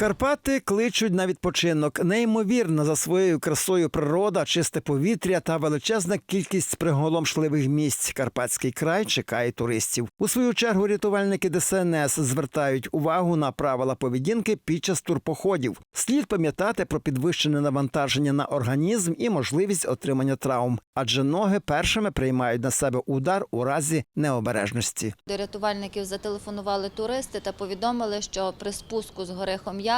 Карпати кличуть на відпочинок. Неймовірна за своєю красою природа, чисте повітря та величезна кількість приголомшливих місць. Карпатський край чекає туристів. У свою чергу рятувальники ДСНС звертають увагу на правила поведінки під час турпоходів. Слід пам'ятати про підвищене навантаження на організм і можливість отримання травм, адже ноги першими приймають на себе удар у разі необережності. До рятувальників зателефонували туристи та повідомили, що при спуску з гори Хом'як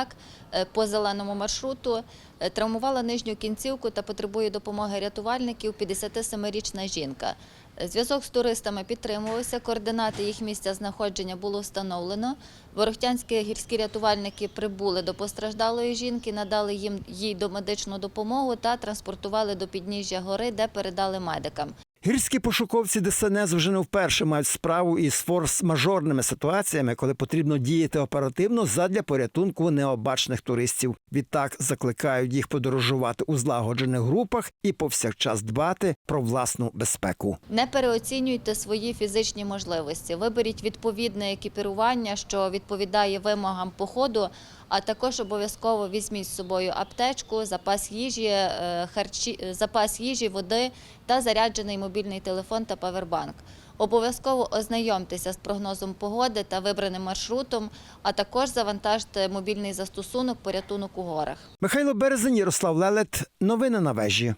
е, по зеленому маршруту е, травмувала нижню кінцівку та потребує допомоги рятувальників 57-річна жінка. Зв'язок з туристами підтримувався, координати їх місця знаходження було встановлено. Ворохтянські гірські рятувальники прибули до постраждалої жінки, надали їм їй домедичну допомогу та транспортували до підніжжя гори, де передали медикам. Гірські пошуковці ДСНС вже не вперше мають справу із форс-мажорними ситуаціями, коли потрібно діяти оперативно задля порятунку необачних туристів. Відтак закликають їх подорожувати у злагоджених групах і повсякчас дбати про власну безпеку. Не переоцінюйте свої фізичні можливості. Виберіть відповідне екіпірування, що відповідає вимогам походу, а також обов'язково візьміть з собою аптечку, запас їжі, е, харчі, е, запас їжі, води та заряджений мобільний телефон та павербанк. Обов'язково ознайомтеся з прогнозом погоди та вибраним маршрутом, а також завантажте мобільний застосунок порятунок у горах. Михайло Березень, Ярослав Лелет. Новини на вежі.